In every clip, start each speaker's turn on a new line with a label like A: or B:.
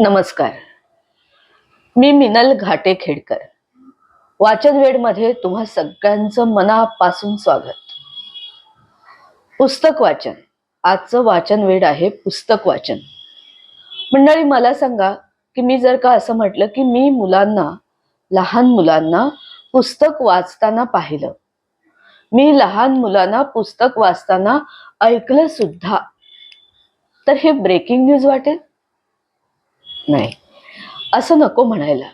A: नमस्कार. मी मिनल घाटे खेडकर वाचन वेळमध्ये तुम्हा सगळ्यांचं मनापासून स्वागत. पुस्तक वाचन. आजचं वाचन वेड आहे पुस्तक वाचन. मंडळी मला सांगा की मी जर का असं म्हटलं की मी मुलांना लहान मुलांना पुस्तक वाचताना पाहिलं. मी लहान मुलांना पुस्तक वाचताना ऐकलं सुद्धा. तर हे ब्रेकिंग न्यूज वाटेल? नाही. असं नको म्हणायला.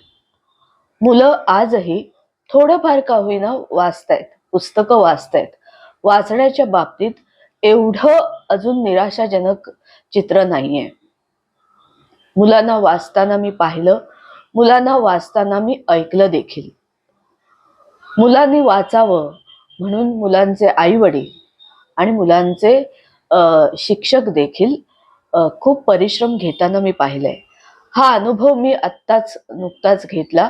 A: मुलं आजही थोडंफार का होईना वाचतायत पुस्तकं वाचतायत. वाचण्याच्या बाबतीत एवढं अजून निराशाजनक चित्र नाहीये. मुलांना वाचताना मी पाहिलं मुलांना वाचताना मी ऐकलं देखील. मुलांनी वाचावं म्हणून मुलांचे आई वडील आणि मुलांचे शिक्षक देखील खूप परिश्रम घेताना मी पाहिलंय. हा अनुभव मी आत्ताच नुकताच घेतला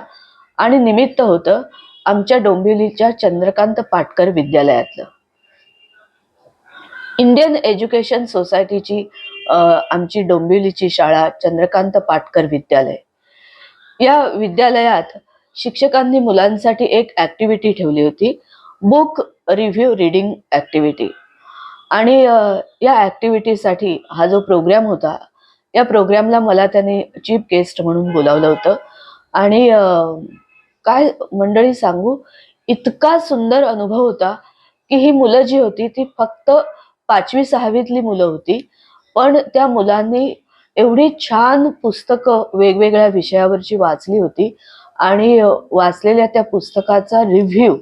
A: आणि निमित्त होतं आमच्या डोंबिवलीच्या चंद्रकांत पाटकर विद्यालयातलं. इंडियन एज्युकेशन सोसायटीची आमची डोंबिवलीची शाळा चंद्रकांत पाटकर विद्यालय. या विद्यालयात शिक्षकांनी मुलांसाठी एक ऍक्टिव्हिटी ठेवली होती बुक रिव्ह्यू रिडिंग ऍक्टिव्हिटी आणि या ॲक्टिव्हिटीसाठी हा जो प्रोग्राम होता या प्रोग्रामला मला त्याने चीफ गेस्ट म्हणून बोलावलं होतं. आणि काय मंडळी सांगू? इतका सुंदर अनुभव होता की ही मुलं जी होती ती फक्त पाचवी सहावीतली मुलं होती. पण त्या मुलांनी एवढी छान पुस्तकं वेगवेगळ्या विषयावरची वाचली होती आणि वाचलेल्या त्या पुस्तकाचा रिव्ह्यू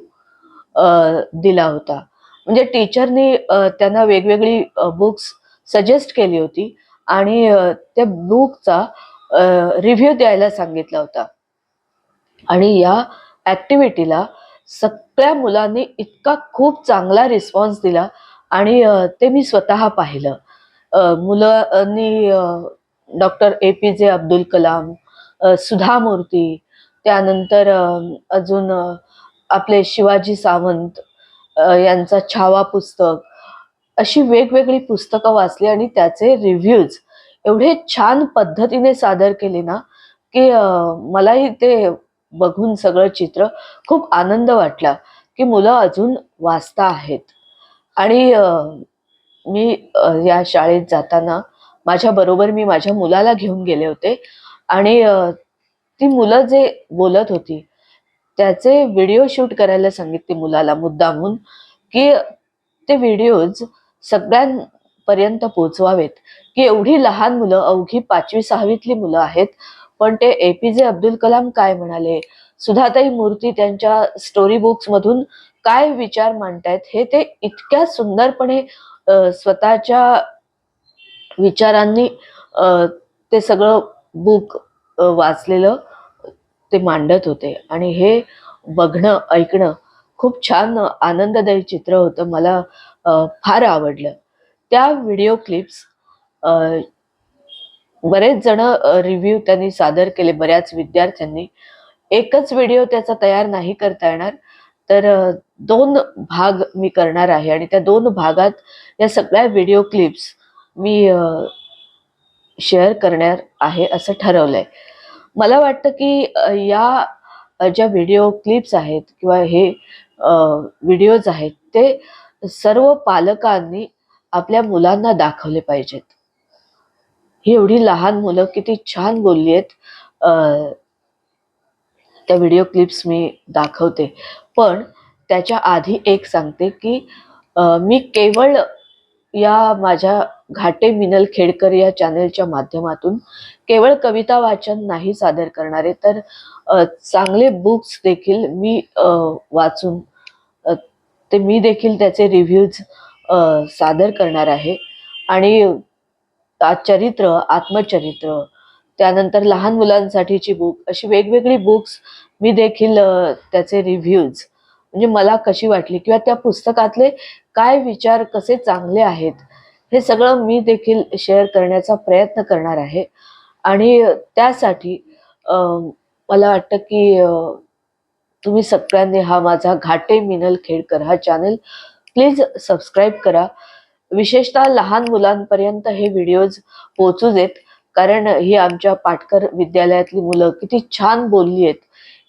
A: दिला होता. म्हणजे टीचरनी त्यांना वेगवेगळी बुक्स सजेस्ट केली होती. आणि त्या बुकचा रिव्ह्यू द्यायला सांगितला होता. आणि या ऍक्टिव्हिटीला सगळ्या मुलांनी इतका खूप चांगला रिस्पॉन्स दिला आणि ते मी स्वतः पाहिलं. मुलांनी डॉक्टर ए पी जे अब्दुल कलाम सुधा मूर्ती त्यानंतर अजून आपले शिवाजी सावंत यांचा छावा पुस्तक अशी वेगवेगळी पुस्तकं वाचली आणि त्याचे रिव्ह्यूज एवढे छान पद्धतीने सादर केले ना की मलाही ते बघून सगळं चित्र खूप आनंद वाटला की मुलं अजून वाचता आहेत. आणि मी या शाळेत जाताना माझ्या बरोबर मी माझ्या मुलाला घेऊन गेले होते. आणि ती मुलं जे बोलत होती त्याचे व्हिडिओ शूट करायला सांगितले मुलाला मुद्दामून की ते व्हिडिओज पर्यंत पोचवावेत की एवढी लहान मुलं अवघी पाचवी सहावीतली मुलं आहेत पण ते ए पी जे अब्दुल कलाम काय म्हणाले? सुधाताई मूर्ती त्यांच्या स्टोरी बुक्स मधून काय विचार मांडतायत? हे ते इतक्या सुंदरपणे स्वतःच्या विचारांनी ते सगळं बुक वाचलेलं ते मांडत होते. आणि हे बघणं ऐकणं खूप छान आनंददायी चित्र होतं. मला फार आवडलं. त्या व्हिडिओ क्लिप्स बरेच जण रिव्ह्यू त्यांनी सादर केले. बऱ्याच विद्यार्थ्यांनी. एकच व्हिडिओ त्याचा तयार नाही करता येणार. तर दोन भाग मी करणार आहे. आणि त्या दोन भागात या सगळ्या व्हिडिओ क्लिप्स मी शेअर करणार आहे असं ठरवलंय. मला वाटतं की या ज्या व्हिडिओ क्लिप्स आहेत किंवा हे व्हिडिओज आहेत ते सर्व पालकांनी आपल्या मुलांना दाखवले पाहिजेत. ही एवढी लहान मुलं किती छान बोलली आहेत. त्या व्हिडिओ क्लिप्स मी दाखवते. पण त्याच्या आधी एक सांगते की मी केवळ या माझ्या घाटे मिनल खेडकर या चॅनलच्या माध्यमातून केवळ कविता वाचन नाही सादर करणारे तर चांगले बुक्स देखील मी वाचून ते मी देखील त्याचे रिव्ह्यूज सादर करणार आहे. आणि चरित्र आत्मचरित्र त्यानंतर लहान मुलांसाठीची बुक अशी वेगवेगळी बुक्स मी देखील त्याचे रिव्ह्यूज म्हणजे मला कशी वाटली किंवा त्या पुस्तकातले काय विचार कसे चांगले आहेत हे सगळं मी देखील शेअर करण्याचा प्रयत्न करणार आहे. आणि त्यासाठी मला वाटतं की तुम्ही सगळ्यांनी हा माझा घाटे मिनल खेडकर हा चॅनल प्लीज सबस्क्राईब करा. विशेषतः लहान मुलांपर्यंत हे व्हिडिओज पोहोचू देत कारण ही आमच्या पाटकर विद्यालयातली मुलं किती छान बोलली आहेत.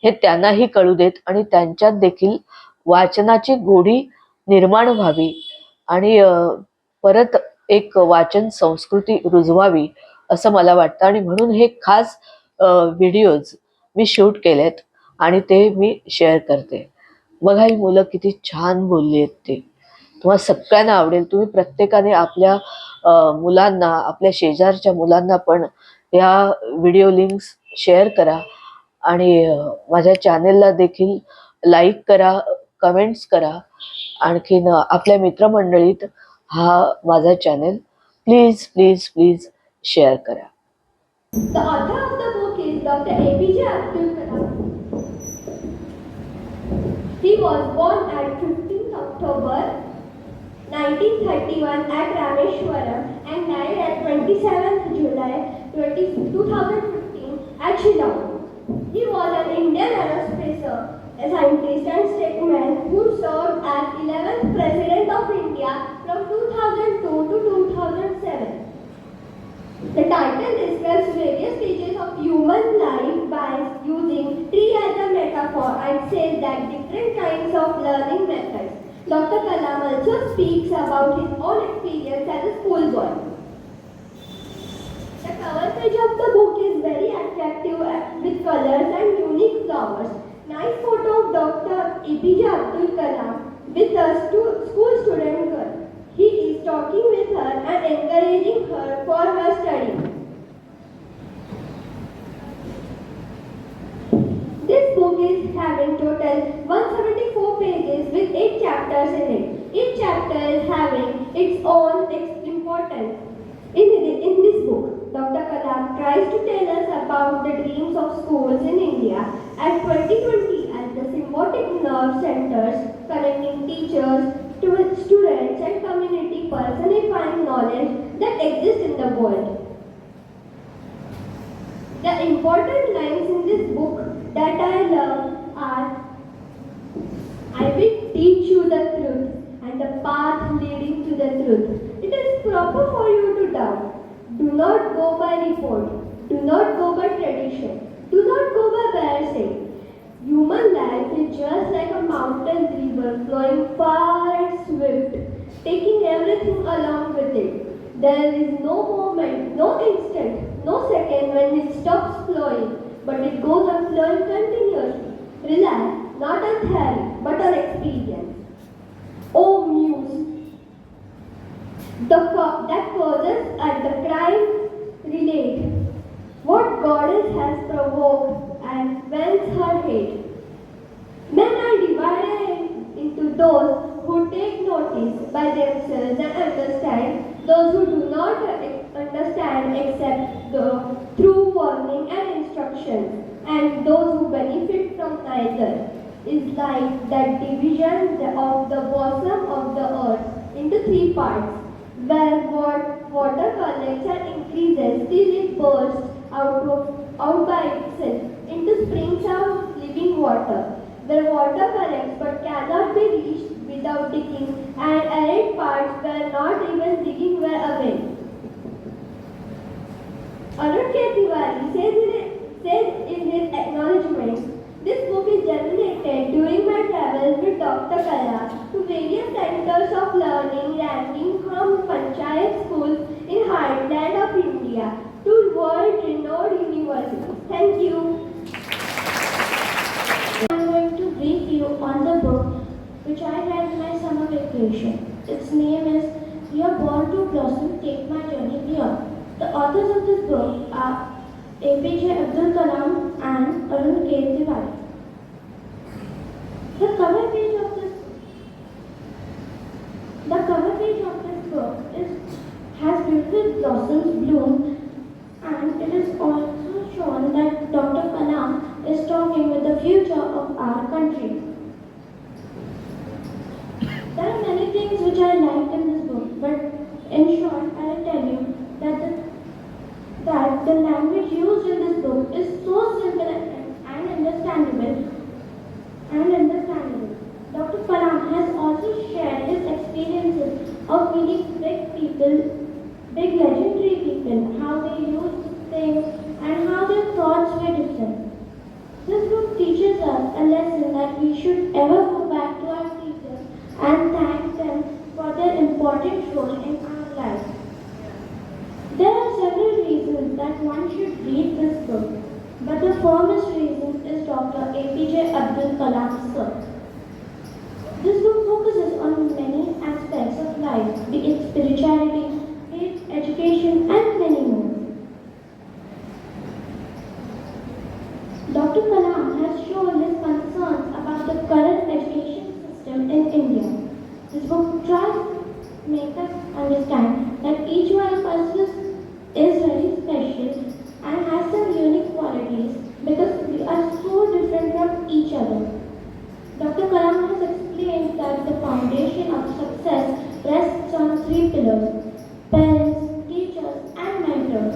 A: हे त्यांनाही कळू देत आणि त्यांच्यात देखील वाचनाची गोडी निर्माण व्हावी. आणि परत एक वाचन संस्कृती रुजवावी असं मला वाटतं. आणि म्हणून हे खास व्हिडिओज मी शूट केलेत आणि ते मी शेअर करते. बघा ही मुलं किती छान बोलली आहेत ते. तुम्हाला सगळ्यांना आवडेल तुम्ही प्रत्येकाने आपल्या मुलांना आपल्या शेजारच्या मुलांना पण या व्हिडिओ लिंक्स शेअर करा आणि माझ्या चॅनेलला देखील लाईक करा कमेंट्स करा आणखीन आपल्या मित्रमंडळीत हा माझा channel please please please share करा
B: The author of the book is Dr. APJ Abdul Kalam. He was born at 15th October 1931 at Rameshwaram and died at 27th July 20, 2015 at Shillong. He was an Indian aerospace scientist and statesman who served as 11th President of India from 2002 to 2007. The title describes various stages of human life by using tree as a metaphor and says that different kinds of learning methods. Dr. Kalam also speaks about his own experience as a schoolboy. The cover page of the book is very attractive with colors and unique flowers. Nice photo of Dr. APJ Abdul Kalam with a school student girl. He is talking with her and encouraging her for her study. This book is having total 174 with 8 chapters in it. Each chapter is having its own importance. In, in this book, Dr. Kalam tries to tell us about the dreams of schools in India at 2020 as the symbiotic nerve centers connecting teachers, stu- students and community personifying knowledge that exists in the world. The important lines in this book that I love are I will teach you the truth and the path leading to the truth. It is proper for you to doubt. Do not go by report. Do not go by tradition. Do not go by hearsay. Human life is just like a mountain river flowing far and swift, taking everything along with it. There is no moment, no instant, no second when it stops flowing, but it goes on flowing continuously. Rely not on theory, but on experience. O muse, the that causes at the crime relate. What goddess has provoked and whence her hate? Men are divided into those who take notice by themselves and understand, those who do not understand except the, through warning and instruction, and those who benefit from neither. Is like that division of the bosom of the earth into three parts, where what water collects and increases till it bursts out of out by itself into springs of living water, where water collects but cannot be reached without digging, and arid parts where not even digging were availed. Arun K. Tiwari says in his acknowledgement, this book is generated during my travels with Dr. Kala to various centers of learning ranging from panchayat schools in heartland of India to world-renowned universities. Thank you. I am going to brief you on the book which I read in my summer vacation. Its name is We are born to blossom, take my journey beyond. The authors of this book are APJ Abdul Kalam and Arun. Tiwari. The cover page of this the cover page of this book is has beautiful blossoms bloom and it is also shown that Dr. Kalam is talking with the future of our country. There are many things which I liked in this book, but in short, I will tell you that the, that the language used in this book is so simple and understandable and understandable. Dr. Palam has also shared his experiences of meeting big people, big legendary people, how they used
C: things and how their thoughts were different. This book teaches us a lesson that we should ever firmest reason is Dr. APJ Abdul Kalam's book. This book focuses on many aspects of life, be it spirituality, faith, education, and many more. Dr. Kalam has shown his concerns about the current education system in India. This book tries to make us understand that each one of us is, is very special and has some unique qualities because we are so different from each other. Dr. Kalam has explained that the foundation of success rests on three pillars parents, teachers, and mentors.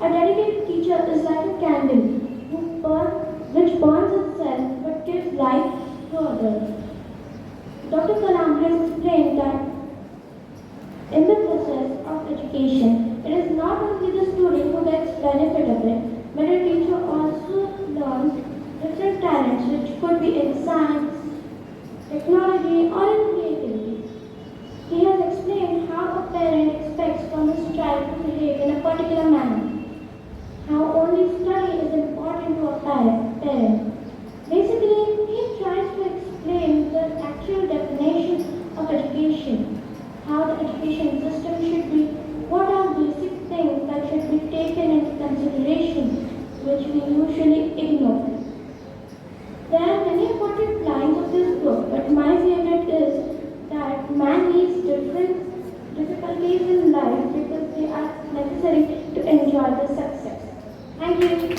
C: A dedicated teacher is like a candle who burn, which burns itself but gives life to others. Dr. Kalam has explained that in the process of education, it is not only the student who gets benefit of it, a teacher also learns different talents which could be in science, technology, or in creativity. He has explained how a parent expects from his child to behave in a particular manner, how only study is important to a parent. parent. Basically, he tries to explain the actual definition of education, how the education system should be, what are basic things that should be taken into consideration, which we usually ignore. There are many important lines of this book, but my favorite is that man needs different difficulties in life because they are necessary to enjoy the success. Thank you.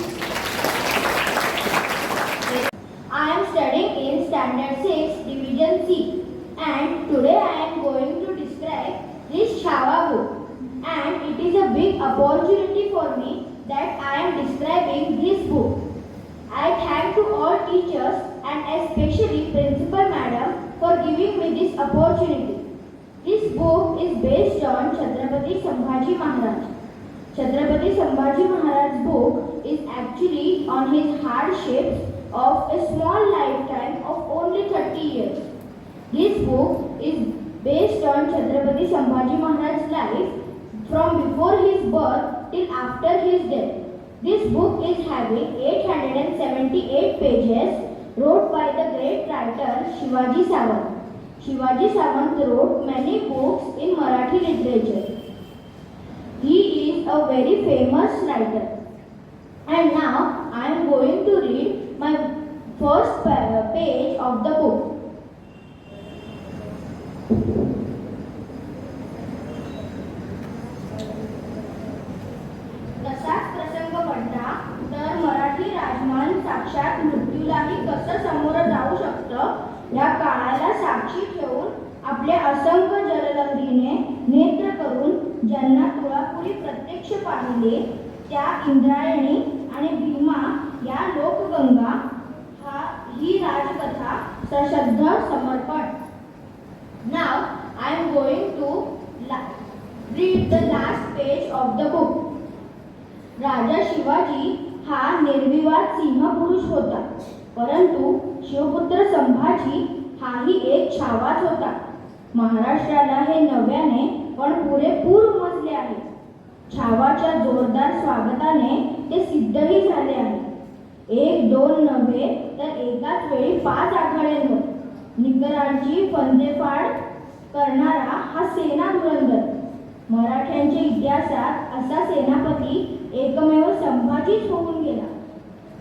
C: I am studying in Standard 6, Division C, and today I am going to describe this Shava book. And it is a big opportunity for me that I am describing this book. I thank to all teachers and especially Principal Madam for giving me this opportunity. This book is based on Chhatrapati Sambhaji Maharaj. Chhatrapati Sambhaji Maharaj's book is actually on his hardships of a small lifetime of only 30 years. This book is based on Chhatrapati Sambhaji Maharaj's life from before his birth till after his death. This book is having 878 pages wrote by the great writer Shivaji Savant. Shivaji Savant wrote many books in Marathi literature. He is a very famous writer. And now I am going to read my first uh, page of the book. तसाच प्रसंग पडला तर मराठी राजमान साक्षात मृत्यूलाही कसं सामोरं जाऊ शकतं या काळाला साक्षी ठेवून आपल्या असंख्य जललहरीने नेत्र करून ज्यांना तुळापुरी प्रत्यक्ष पाहिले त्या इंद्रा आणि भीमा या लोकगंगा हा ही राजकथा सशब्द समर्पण नाव I am going to read the last page of the book. राजा शिवाजी हा निर्विवाद सिंह पुरुष होता परंतु शिवपुत्र संभाजी हाही एक छावाच होता. महाराष्ट्राला हे नव्याने पण पुरेपूर उमजले आहे. छावाच्या जोरदार स्वागताने ते सिद्धही झाले आहे. एक दोन नव्हे तर एकाच वेळी पाच आघाड्यांवर निकरांची फंदेफाड करणारा हा सेना धुरंधर मराठ्यांच्या इतिहासात असा सेनापती एकमेव संभाजीच होऊन गेला.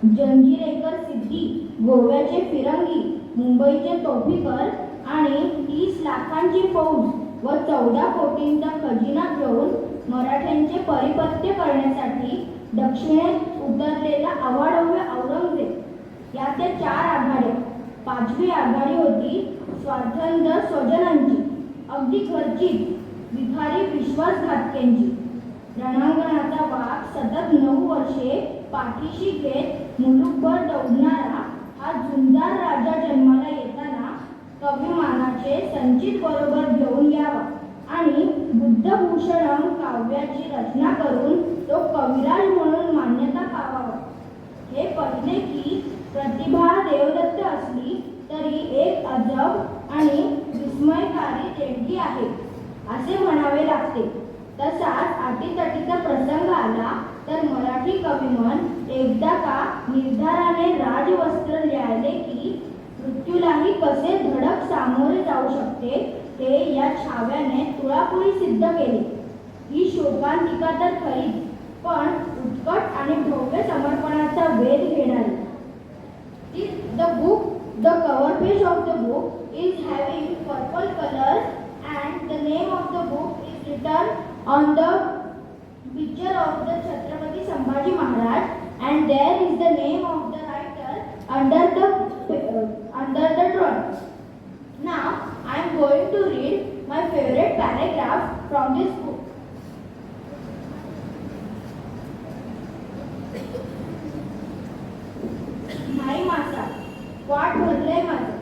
C: जंजिरेकर सिद्धी गोव्याचे फिरंगी मुंबईचे तोफीकर आणि तीस लाखांची फौज व चौदा कोटींचा खजिना घेऊन मराठ्यांचे परिपत्य करण्यासाठी दक्षिणेत उतरलेला अवाढव्य औरंगजेब. याचे चार आघाड्या पाचवी आघाडी होती स्वार्थंद स्वजनांची. अगदी घरचीच विखारी विश्वासघातकेंची रणांगणाचा वाघ सतत नऊ वर्षे पाठीशी घेत मुलुकभर दौडणारा. हा झुंजार राजा जन्माला येताना कविमानाचे संचित बरोबर घेऊन यावा आणि बुद्धभूषणम काव्याची रचना करून तो कविराज म्हणून मान्यता पावावा. हे पहिले की प्रतिभा देवदत्त असली तरी एक अजब आणि विस्मयकारी देणगी आहे असे म्हणावे लागते. तसाच अटीतटीचा प्रसंग आला तर मराठी कविमन एकदा का निर्धाराने राजवस्त्र लिहायले की मृत्यूलाही कसे धडक सामोरे जाऊ शकते ते या छाव्याने तुळापुरी सिद्ध केले. ही शोकांतिका तर खरीच पण उत्कट आणि भव्य समर्पणाचा वेध घेणारी. The book the cover page of the book is having purple colour and the name of the book is written on the picture of the Chhatrapati Sambhaji Maharaj and there is the name of the writer under the uh, under the drawing. Now I am going to read my favorite paragraph from this book. my मासा वाट भरलंय माझं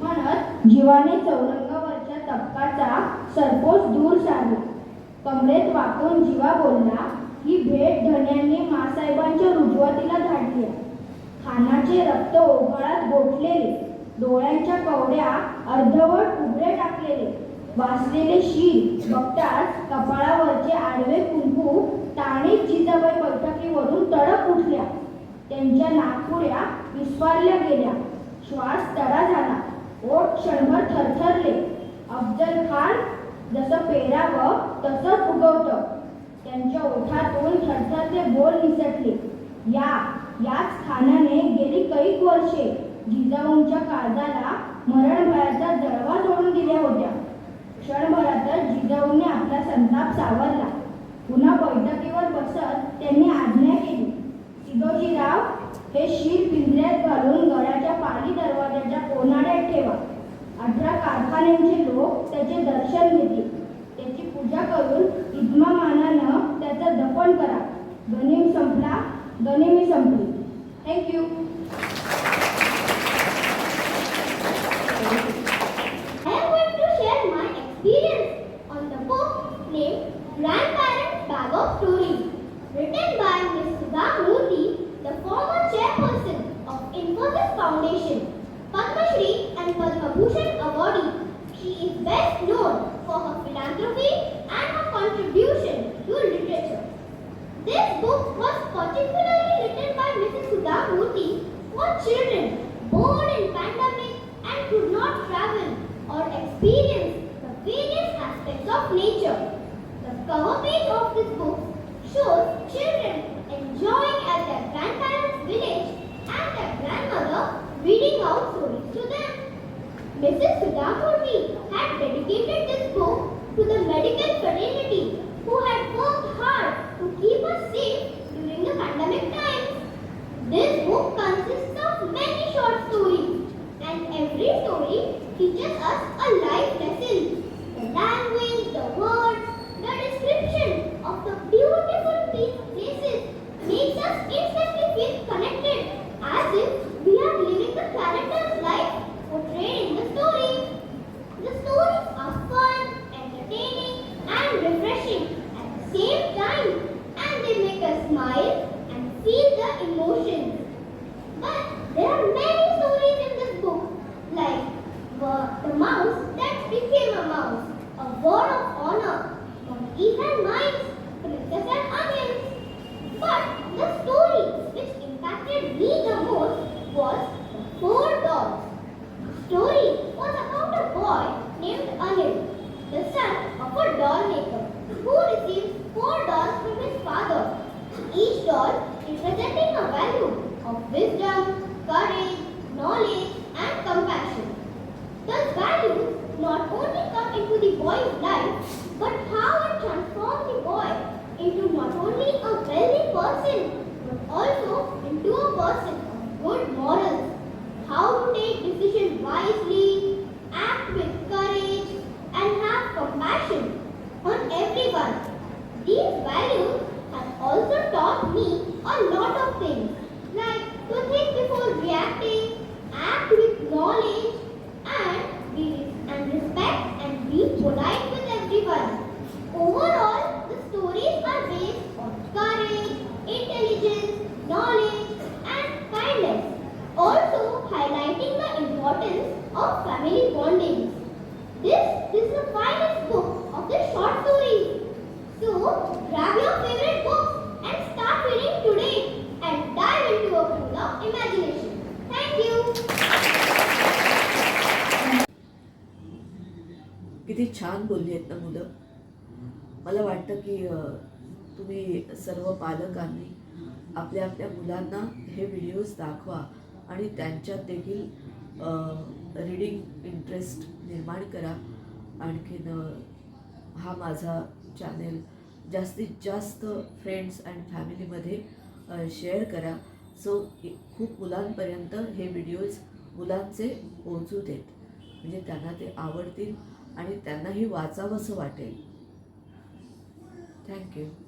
C: म्हणत जीवाने कमरेत वाकून जीवा बोलला ही भेट धन्यांनी मासाहेबांच्या रुजवातीला धाडली खानाचे रक्त ओघळात गोठलेले डोळ्यांच्या कवड्या अर्धवट उघडे टाकलेले वाचलेले शीर बघताच कपाळावरचे आडवे कुंकू ताणे जिजाबाई बैठकीवरून तडक उठल्या. त्यांच्या नागपुऱ्या विस्फारल्या गेल्या. श्वास तडा झाला. ओठ क्षणभर थरथरले. अफजल खान जसं पेरावं तसंच उगवतं. त्यांच्या ओठातून थरथरचे बोल निसटले. या याच खानाने गेली कैक वर्षे. जिजाऊंच्या काळजाला मरण भयाचा जळवा जोडून दिल्या होत्या. क्षणभरातच जिजाऊने आपला संताप सावरला. पुन्हा बैठकीवर बसत त्यांनी आज्ञा केली. सिदोजीराव हे शीर पिंजऱ्यात घालून गळ्याच्या पाली दरवाजाच्या कोनाड्यात ठेवा. अठरा कारखान्यांचे लोक त्याचे दर्शन घेतील.
D: Experience the various aspects of nature. The cover page of this book shows children enjoying at their grandparents' village and their grandmother reading out stories to them. Mrs. Sudhamurthy had dedicated this book to the medical fraternity who had worked hard to keep us safe during the pandemic times. This book consists of many short stories, story teaches us a life
A: वाटतं की तुम्ही सर्व पालकांनी आपल्या आपल्या मुलांना हे videos दाखवा आणि त्यांच्यात देखील रीडिंग इंटरेस्ट निर्माण करा. आणखीन हा माझा चॅनेल जास्तीत जास्त फ्रेंड्स अँड फॅमिलीमध्ये शेअर करा. सो खूप मुलांपर्यंत हे व्हिडिओज मुलांचे पोहोचू देत. म्हणजे त्यांना ते आवडतील आणि त्यांनाही वाचावंसं वाटेल. Thank you.